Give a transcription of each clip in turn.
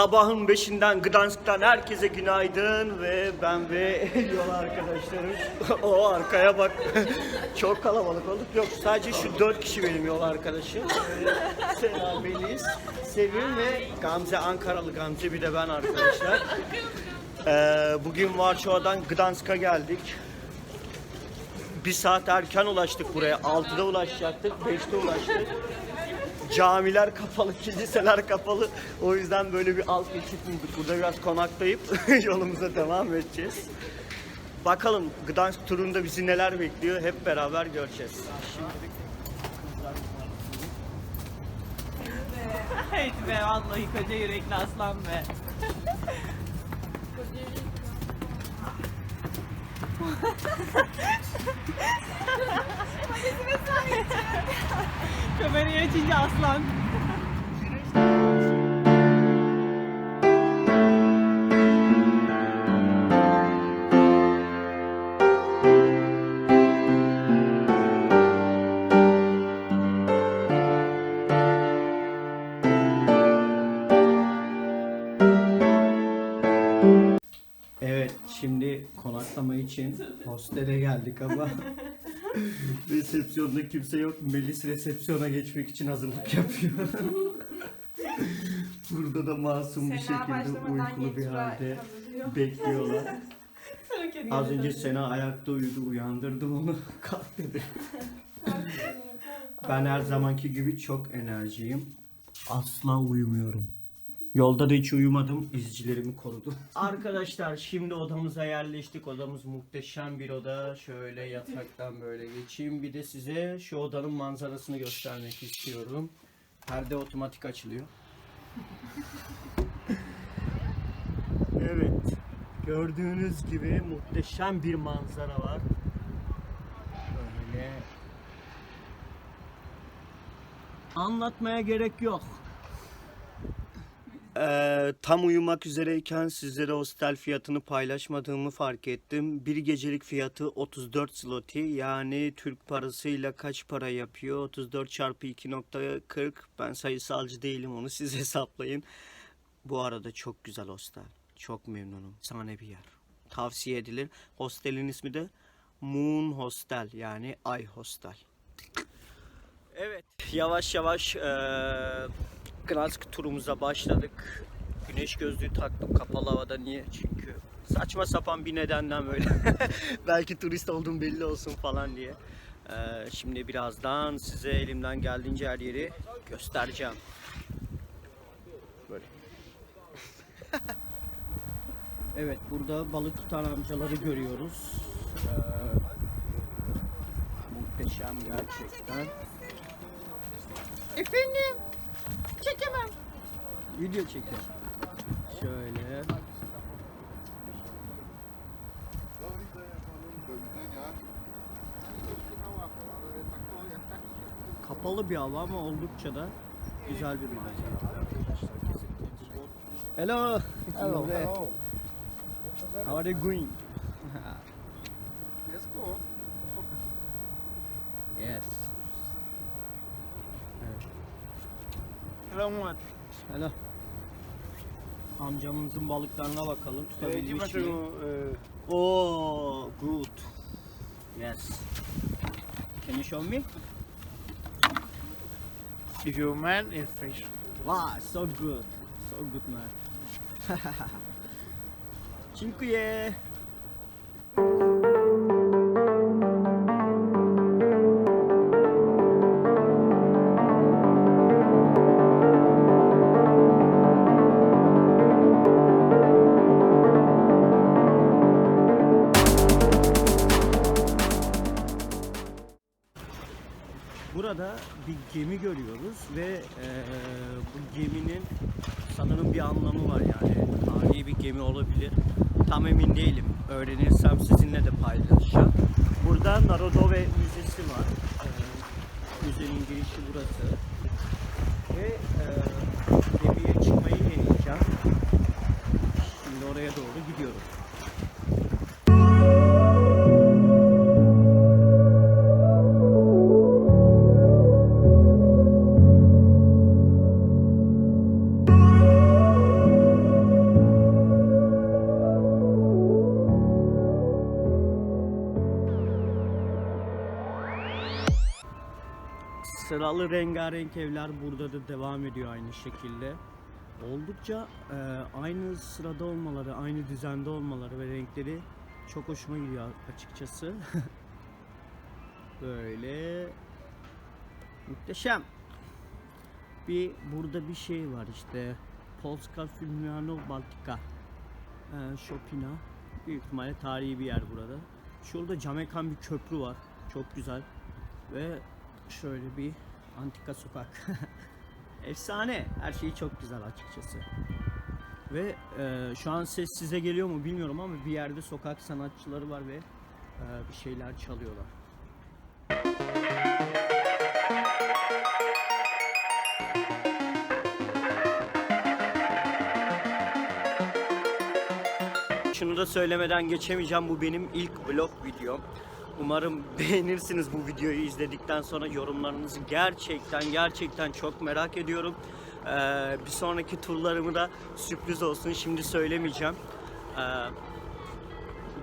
Sabahın beşinden Gdansk'tan herkese günaydın ve ben ve yol arkadaşlarım. o arkaya bak. Çok kalabalık olduk. Yok sadece şu dört kişi benim yol arkadaşım. Ee, Sena, Melis, Sevim ve Gamze Ankaralı Gamze bir de ben arkadaşlar. Ee, bugün Varşova'dan Gdansk'a geldik. Bir saat erken ulaştık buraya. 6'da ulaşacaktık, 5'te ulaştık. Camiler kapalı, kiliseler kapalı. O yüzden böyle bir alt geçit bulduk. Burada biraz konaklayıp yolumuza devam edeceğiz. Bakalım Gdansk turunda bizi neler bekliyor hep beraber göreceğiz. Şimdilik Evet be vallahi koca yürekli aslan be. Kamerayı açınca aslan. İçin hostele geldik ama resepsiyonda kimse yok. Melis resepsiyona geçmek için hazırlık yapıyor. Burada da masum bir şekilde uykulu bir halde bekliyorlar. Az önce Sena ayakta uyudu, uyandırdım onu. Kalk dedi. ben her zamanki gibi çok enerjiyim. Asla uyumuyorum. Yolda da hiç uyumadım. izcilerimi korudum. Arkadaşlar şimdi odamıza yerleştik. Odamız muhteşem bir oda. Şöyle yataktan böyle geçeyim. Bir de size şu odanın manzarasını göstermek istiyorum. Perde otomatik açılıyor. evet. Gördüğünüz gibi muhteşem bir manzara var. Böyle anlatmaya gerek yok. Ee, tam uyumak üzereyken sizlere hostel fiyatını paylaşmadığımı fark ettim. Bir gecelik fiyatı 34 zloty yani Türk parasıyla kaç para yapıyor? 34 çarpı 2.40 ben sayısalcı değilim onu siz hesaplayın. Bu arada çok güzel hostel. Çok memnunum. Sahne bir yer. Tavsiye edilir. Hostelin ismi de Moon Hostel yani Ay Hostel. Evet. Yavaş yavaş eee Gdansk turumuza başladık. Güneş gözlüğü taktım kapalı havada. Niye? Çünkü saçma sapan bir nedenden böyle. Belki turist olduğum belli olsun falan diye. Eee, şimdi birazdan size elimden geldiğince her yeri göstereceğim. Böyle. evet burada balık tutan amcaları görüyoruz. Eee, muhteşem gerçekten. Efendim? Çekemem. Video çekiyorum. Şöyle. Kapalı bir hava ama oldukça da güzel bir manzara. Arkadaşlar kesinlikle. Hello. Hello, Hello. hello. How are you going? Let's go. yes. Evet. Murat. Hello. Amcamızın balıklarına bakalım. Tutabilmiş mi? Oh, good. Yes. Can you show me? if you man is fish? Wow, so good. So good man. Dziękuję. Burada bir gemi görüyoruz ve eee, bu geminin sanırım bir anlamı var yani tarihi bir gemi olabilir. Tam emin değilim. Öğrenirsem sizinle de paylaşacağım. Burada Narodove Müzesi var. Eee, müzenin girişi burası. Ve eee, gemiye çıkmayı deneyeceğim. Şimdi oraya doğru Pahalı rengarenk evler burada da devam ediyor aynı şekilde. Oldukça e, aynı sırada olmaları, aynı düzende olmaları ve renkleri çok hoşuma gidiyor açıkçası. Böyle muhteşem. Bir burada bir şey var işte. Polska Filmiano Baltica. Ee, Şopina. Büyük ihtimalle tarihi bir yer burada. Şurada camekan bir köprü var. Çok güzel. Ve şöyle bir antika sokak. Efsane. Her şey çok güzel açıkçası. Ve e, şu an ses size geliyor mu bilmiyorum ama bir yerde sokak sanatçıları var ve e, bir şeyler çalıyorlar. Şunu da söylemeden geçemeyeceğim. Bu benim ilk vlog videom. Umarım beğenirsiniz bu videoyu izledikten sonra yorumlarınızı gerçekten gerçekten çok merak ediyorum. Ee, bir sonraki turlarımı da sürpriz olsun. Şimdi söylemeyeceğim. Ee,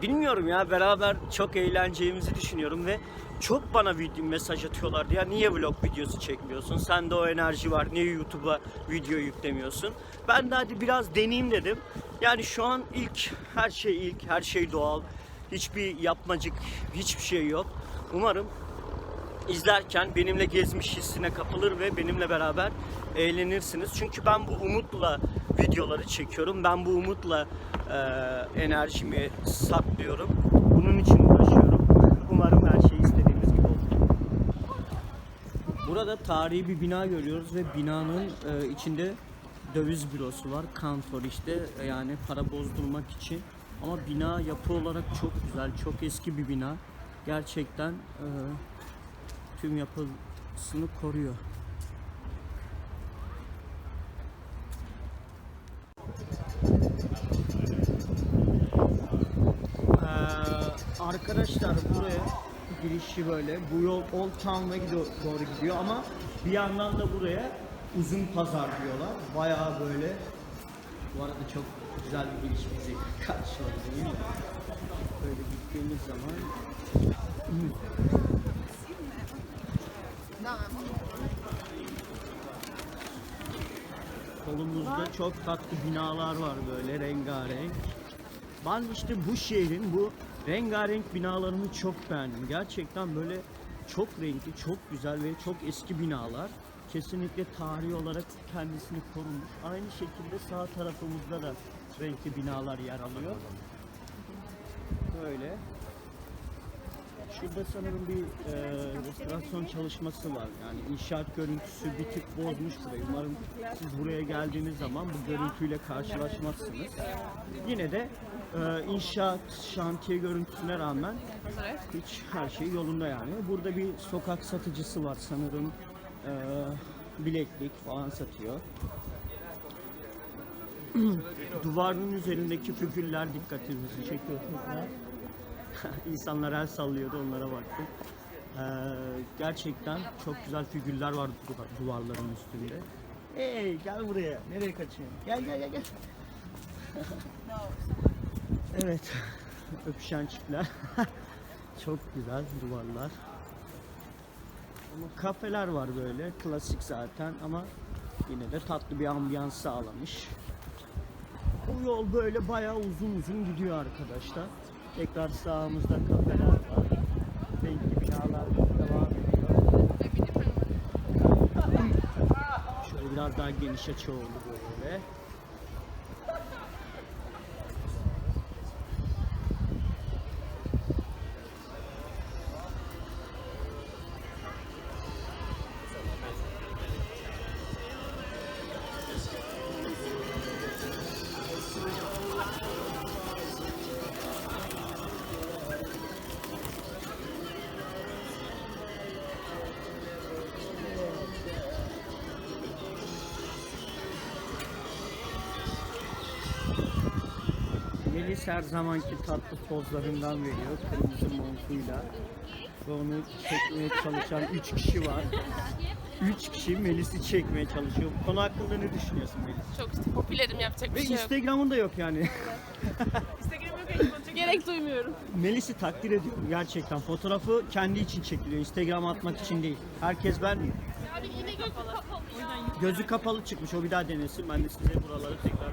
bilmiyorum ya beraber çok eğleneceğimizi düşünüyorum ve çok bana video mesaj atıyorlardı ya niye vlog videosu çekmiyorsun? Sende o enerji var. Niye YouTube'a video yüklemiyorsun? Ben de hadi biraz deneyeyim dedim. Yani şu an ilk her şey ilk, her şey doğal. Hiçbir yapmacık, hiçbir şey yok. Umarım izlerken benimle gezmiş hissine kapılır ve benimle beraber eğlenirsiniz. Çünkü ben bu umutla videoları çekiyorum. Ben bu umutla e, enerjimi saklıyorum. Bunun için uğraşıyorum. Umarım her şey istediğimiz gibi olur. Burada tarihi bir bina görüyoruz ve binanın e, içinde döviz bürosu var. Kantor işte yani para bozdurmak için. Ama bina yapı olarak çok güzel, çok eski bir bina. Gerçekten e, tüm yapısını koruyor. Ee, arkadaşlar buraya girişi böyle. Bu yol Old Town'a gidiyor, doğru gidiyor ama bir yandan da buraya uzun pazar diyorlar. Bayağı böyle bu arada çok güzel bir giriş bizi Böyle gittiğimiz zaman Kolumuzda çok tatlı binalar var böyle rengarenk. Ben işte bu şehrin bu rengarenk binalarını çok beğendim. Gerçekten böyle çok renkli, çok güzel ve çok eski binalar. Kesinlikle tarihi olarak kendisini korumuş. Aynı şekilde sağ tarafımızda da renkli binalar yer alıyor. Böyle. Şurada sanırım bir e, restorasyon çalışması var. Yani inşaat görüntüsü bir tık bozmuş burayı. Umarım siz buraya geldiğiniz zaman bu görüntüyle karşılaşmazsınız. Yine de e, inşaat şantiye görüntüsüne rağmen hiç her şey yolunda yani. Burada bir sokak satıcısı var sanırım. E, bileklik falan satıyor. Duvarın üzerindeki figürler dikkatimizi çekiyor. İnsanlar el sallıyordu onlara baktım. Ee, gerçekten çok güzel figürler var du- duvarların üstünde. Hey gel buraya. Nereye kaçıyorsun? Gel gel gel gel. evet. Öpüşen çiftler. çok güzel duvarlar. Ama kafeler var böyle. Klasik zaten ama yine de tatlı bir ambiyans sağlamış. Yol böyle bayağı uzun uzun gidiyor arkadaşlar. Tekrar sağımızda kafeler var. Renkli binalar devam ediyor. Şöyle biraz daha geniş açı oldu böyle. Her zamanki tatlı pozlarından veriyor. Kırmızı montuyla. Ve onu çekmeye çalışan 3 kişi var. 3 kişi Melis'i çekmeye çalışıyor. Bu konu hakkında ne düşünüyorsun Melis? Çok işte popülerim yapacak Ve bir şey yok. Instagram'ın da yok yani. Instagram'ı yok Gerek duymuyorum. Melis'i takdir ediyorum gerçekten. Fotoğrafı kendi için çekiliyor. Instagram'a atmak için değil. Herkes vermiyor. kapalı. O yüzden Gözü kapalı çıkmış. O bir daha denesin. Ben de size buraları tekrar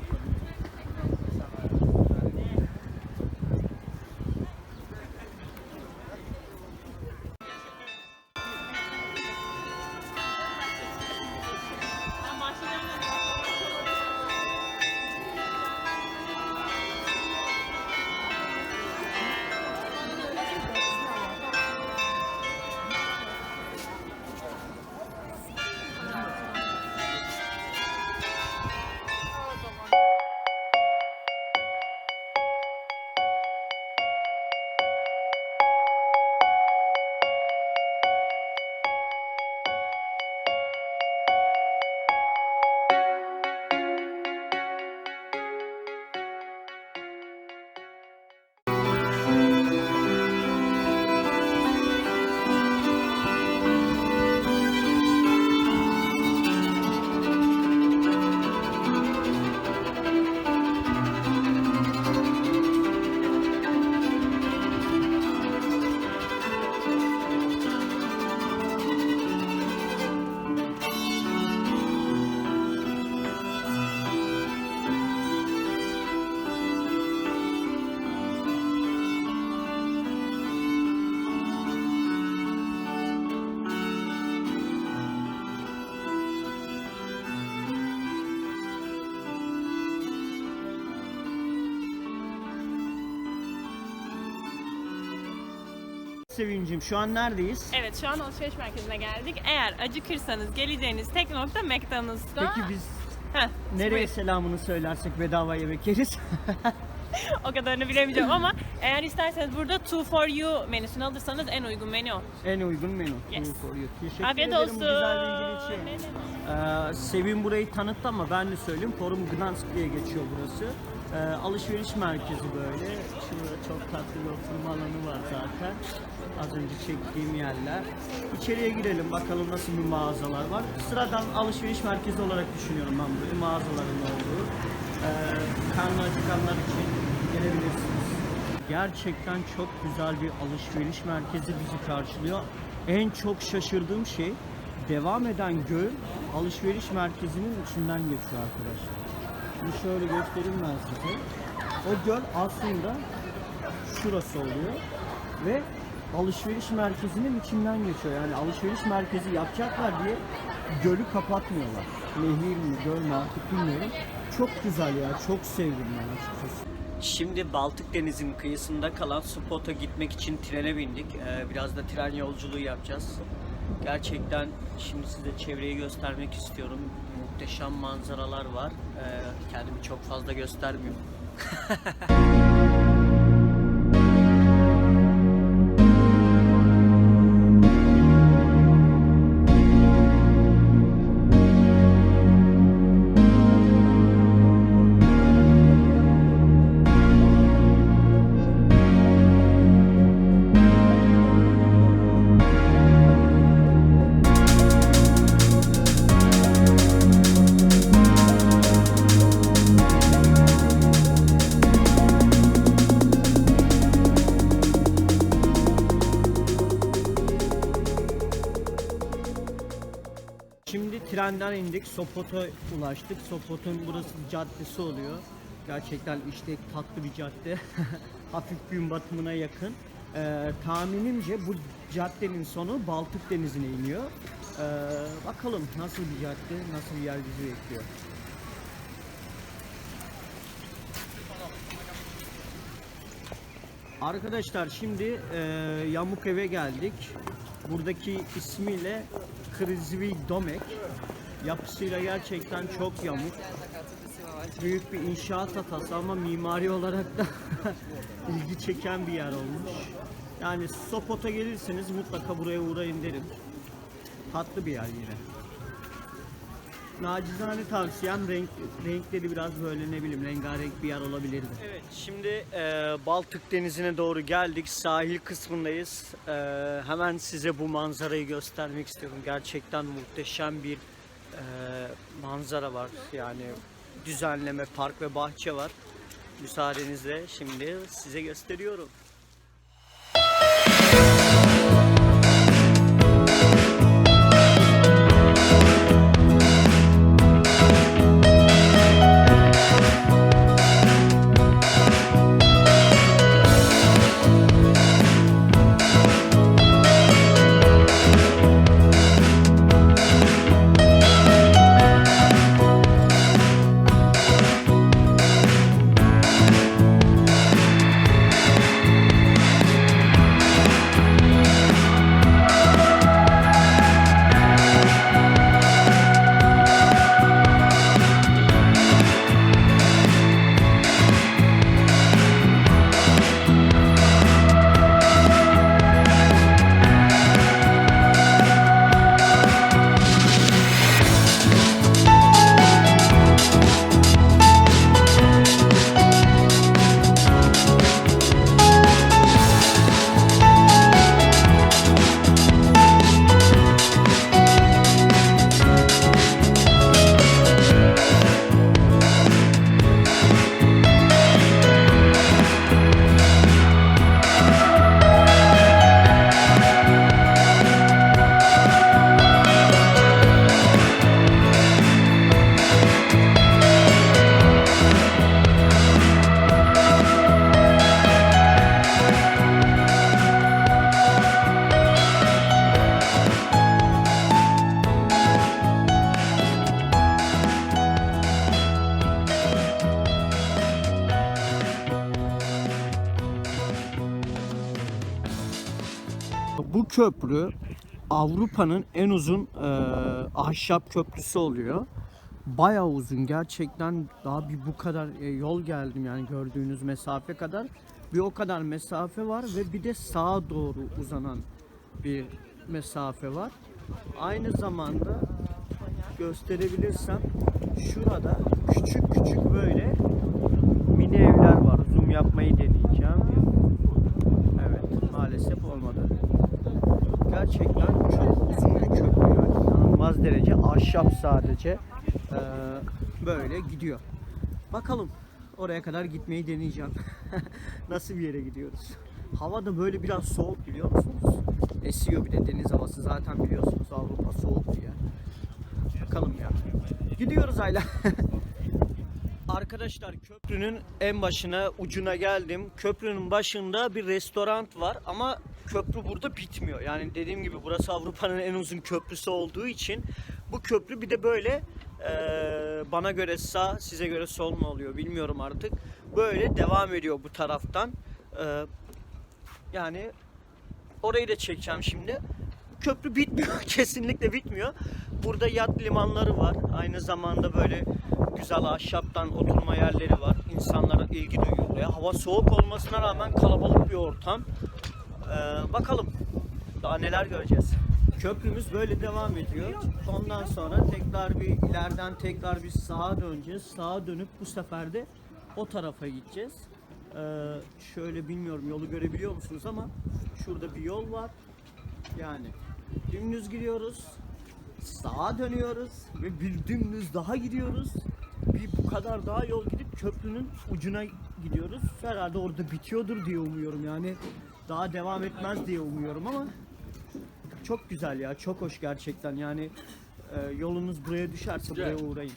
Sevincim şu an neredeyiz? Evet şu an alışveriş merkezine geldik. Eğer acıkırsanız geleceğiniz tek nokta McDonald's'ta. Peki biz Heh, nereye buyur. selamını söylersek bedava yemek yeriz? o kadarını bilemeyeceğim ama eğer isterseniz burada two for you menüsünü alırsanız en uygun menü o. en uygun menü. Yes. Food for you. Teşekkür Afiyet ederim olsun. bu güzel için. Ee, Sevin burayı tanıttı ama ben de söyleyeyim. Forum Gdansk diye geçiyor burası. Ee, alışveriş merkezi böyle. Şurada çok tatlı bir oturma alanı var zaten. Az önce çektiğim yerler. İçeriye girelim bakalım nasıl bir mağazalar var. Sıradan alışveriş merkezi olarak düşünüyorum ben burayı. Mağazaların olduğu. Ee, karnı acıkanlar için gelebilirsiniz. Gerçekten çok güzel bir alışveriş merkezi bizi karşılıyor. En çok şaşırdığım şey devam eden göl alışveriş merkezinin içinden geçiyor arkadaşlar. Şimdi şöyle göstereyim ben size. O göl aslında şurası oluyor ve alışveriş merkezinin içinden geçiyor. Yani alışveriş merkezi yapacaklar diye gölü kapatmıyorlar. Nehir mi, göl mü artık bilmiyorum. Çok güzel ya, çok sevdim ben açıkçası. Şimdi Baltık Denizi'nin kıyısında kalan Spot'a gitmek için trene bindik. Ee, biraz da tren yolculuğu yapacağız. Gerçekten şimdi size çevreyi göstermek istiyorum. Muhteşem manzaralar var. Ee, kendimi çok fazla göstermiyorum. trenden indik, Sopot'a ulaştık. Sopot'un burası caddesi oluyor. Gerçekten işte tatlı bir cadde. Hafif gün batımına yakın. Ee, tahminimce bu caddenin sonu Baltık Denizi'ne iniyor. Ee, bakalım nasıl bir cadde, nasıl bir yer bizi bekliyor. Arkadaşlar şimdi e, Yamuk eve geldik. Buradaki ismiyle Krizvi Domek. Yapısıyla gerçekten çok yamuk. Büyük bir inşaat hatası ama mimari olarak da ilgi çeken bir yer olmuş. Yani Sopot'a gelirseniz mutlaka buraya uğrayın derim. Tatlı bir yer yine. Nacizane tavsiyem renk, renkleri biraz böyle ne bileyim rengarenk bir yer olabilirdi. Evet şimdi e, Baltık Denizi'ne doğru geldik. Sahil kısmındayız. E, hemen size bu manzarayı göstermek istiyorum. Gerçekten muhteşem bir e, manzara var. Yani düzenleme, park ve bahçe var. Müsaadenizle şimdi size gösteriyorum. Bu köprü Avrupa'nın en uzun e, ahşap köprüsü oluyor. Bayağı uzun gerçekten daha bir bu kadar e, yol geldim yani gördüğünüz mesafe kadar. Bir o kadar mesafe var ve bir de sağa doğru uzanan bir mesafe var. Aynı zamanda gösterebilirsem şurada küçük küçük böyle mini evler var. Zoom yapmayı deneyeceğim. Evet maalesef olmadı. Gerçekten çok uzun bir köprü yani. İnanılmaz derece ahşap sadece Ee, böyle gidiyor. Bakalım oraya kadar gitmeyi deneyeceğim. Nasıl bir yere gidiyoruz? Hava da böyle biraz soğuk biliyor musunuz? Esiyor bir de deniz havası zaten biliyorsunuz Avrupa soğuk diye. Bakalım ya. Gidiyoruz Ayla. Arkadaşlar köprünün en başına ucuna geldim. Köprünün başında bir restoran var ama köprü burada bitmiyor. Yani dediğim gibi burası Avrupa'nın en uzun köprüsü olduğu için bu köprü bir de böyle eee, bana göre sağ size göre sol mu oluyor bilmiyorum artık. Böyle devam ediyor bu taraftan. Eee, yani orayı da çekeceğim şimdi. Köprü bitmiyor. Kesinlikle bitmiyor. Burada yat limanları var. Aynı zamanda böyle güzel ahşaptan oturma yerleri var. İnsanlara ilgi duyuyor buraya. Hava soğuk olmasına rağmen kalabalık bir ortam. Ee, bakalım daha neler göreceğiz. Köprümüz böyle devam ediyor. Ondan sonra tekrar bir ileriden tekrar bir sağa döneceğiz. Sağa dönüp bu sefer de o tarafa gideceğiz. Ee, şöyle bilmiyorum yolu görebiliyor musunuz ama şurada bir yol var. Yani dümdüz gidiyoruz. Sağa dönüyoruz ve bir dümdüz daha gidiyoruz. Bir bu kadar daha yol gidip köprünün ucuna gidiyoruz. Herhalde orada bitiyordur diye umuyorum yani. Daha devam etmez diye umuyorum ama çok güzel ya, çok hoş gerçekten. Yani e, yolunuz buraya düşerse buraya uğrayın.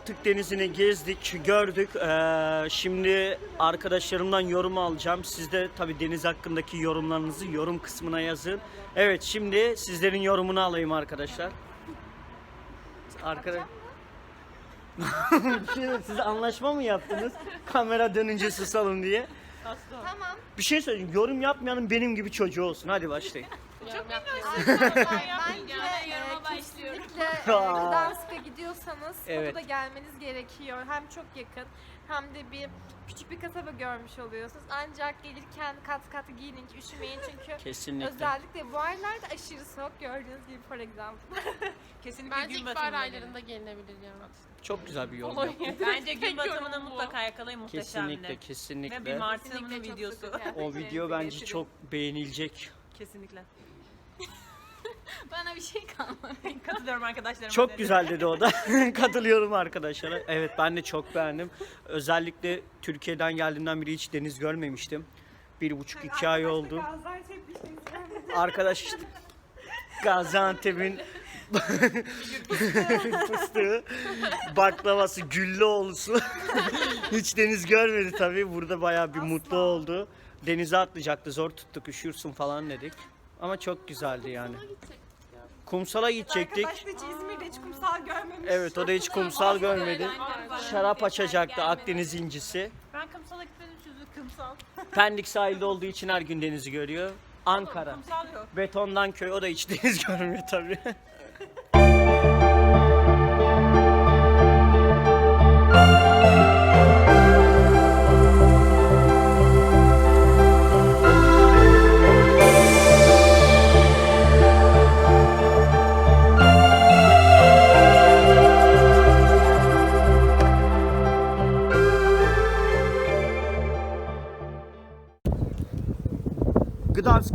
Baltık Denizi'ni gezdik, gördük. Ee, şimdi arkadaşlarımdan yorum alacağım. Siz de tabii deniz hakkındaki yorumlarınızı yorum kısmına yazın. Evet, şimdi sizlerin yorumunu alayım arkadaşlar. Arkadaş... Siz anlaşma mı yaptınız? Kamera dönünce susalım diye. Tamam. Bir şey söyleyeyim. Yorum yapmayanın benim gibi çocuğu olsun. Hadi başlayın. Bence e, kesinlikle e, Gdansk'a gidiyorsanız Evet. Skoda gelmeniz gerekiyor. Hem çok yakın hem de bir küçük bir kasaba görmüş oluyorsunuz. Ancak gelirken kat kat giyinin ki üşümeyin çünkü Kesinlikle. özellikle bu aylarda aşırı soğuk gördüğünüz gibi for example. Kesinlikle Bence gün ilkbahar batımına aylarında gelinebilir ya. Çok güzel bir yol. gelin. Bence gün batımını yorum bu. mutlaka yakalayın muhteşemdi. Kesinlikle, kesinlikle. Ve bir martının Kesinlikle çok videosu. sıkı kıyafet O video bence çok beğenilecek. Kesinlikle. Bana bir şey kalmadı. Katılıyorum arkadaşlarıma. Çok dedi. güzel dedi o da. Katılıyorum arkadaşlara. Evet ben de çok beğendim. Özellikle Türkiye'den geldiğimden beri hiç deniz görmemiştim. Bir buçuk iki ay oldu. Arkadaş işte Gaziantep'in fıstığı, baklavası, güllü olsun. hiç deniz görmedi tabii. Burada bayağı bir mutlu oldu. Denize atlayacaktı. Zor tuttuk, üşürsün falan dedik. Ama çok güzeldi yani. Kumsala gidecektik. Arkadaş da hiç İzmir'de hiç kumsal görmemiş. Evet o da hiç kumsal görmedi. Şarap açacaktı Akdeniz incisi. Ben kumsala gitmedim çünkü kumsal. Pendik sahilde olduğu için her gün denizi görüyor. Ankara. Kumsal yok. Betondan köy o da hiç deniz görmüyor tabii.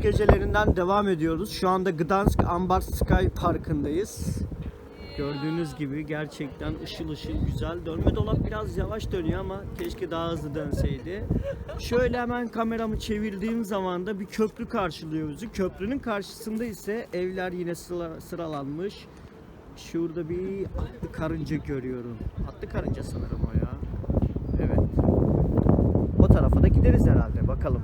yerden devam ediyoruz. Şu anda Gdansk Ambar Sky Parkı'ndayız. Gördüğünüz gibi gerçekten ışıl ışıl güzel. Dönme dolap biraz yavaş dönüyor ama keşke daha hızlı dönseydi. Şöyle hemen kameramı çevirdiğim zaman da bir köprü karşılıyor bizi. Köprünün karşısında ise evler yine sıra- sıralanmış. Şurada bir atlı karınca görüyorum. Atlı karınca sanırım o ya. Evet. O tarafa da gideriz herhalde. Bakalım.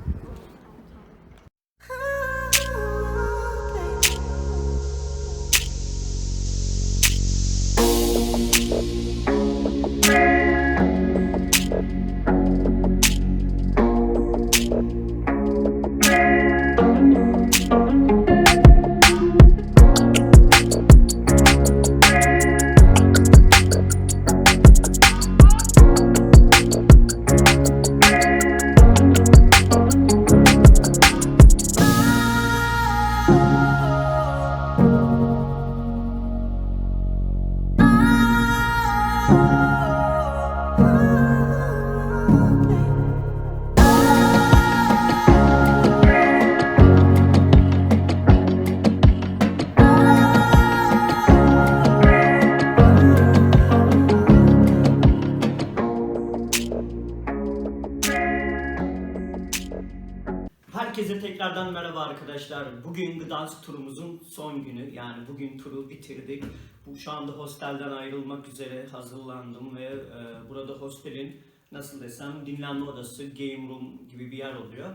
Gdansk turumuzun son günü. Yani bugün turu bitirdik. Bu şu anda hostelden ayrılmak üzere hazırlandım ve e, burada hostelin nasıl desem dinlenme odası, game room gibi bir yer oluyor.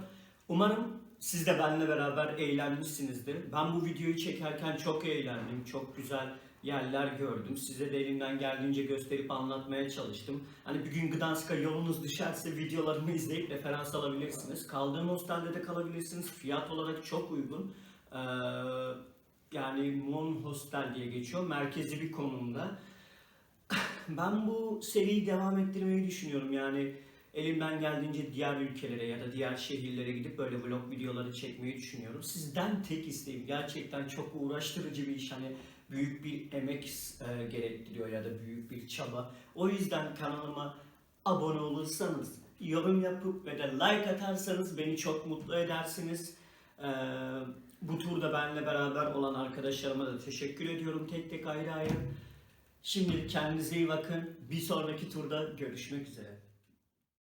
Umarım siz de benimle beraber eğlenmişsinizdir. Ben bu videoyu çekerken çok eğlendim. Çok güzel yerler gördüm. Size de elimden geldiğince gösterip anlatmaya çalıştım. Hani bir gün Gdansk'a yolunuz düşerse videolarımı izleyip referans alabilirsiniz. Kaldığım hostelde de kalabilirsiniz. Fiyat olarak çok uygun. Ee, yani Mon Hostel diye geçiyor. Merkezi bir konumda. Ben bu seriyi devam ettirmeyi düşünüyorum. Yani elimden geldiğince diğer ülkelere ya da diğer şehirlere gidip böyle vlog videoları çekmeyi düşünüyorum. Sizden tek isteğim gerçekten çok uğraştırıcı bir iş. Hani büyük bir emek e, gerektiriyor ya da büyük bir çaba. O yüzden kanalıma abone olursanız, yorum yapıp ve de like atarsanız beni çok mutlu edersiniz. Ee, bu turda benimle beraber olan arkadaşlarıma da teşekkür ediyorum tek tek ayrı ayrı. Şimdi kendinize iyi bakın. Bir sonraki turda görüşmek üzere.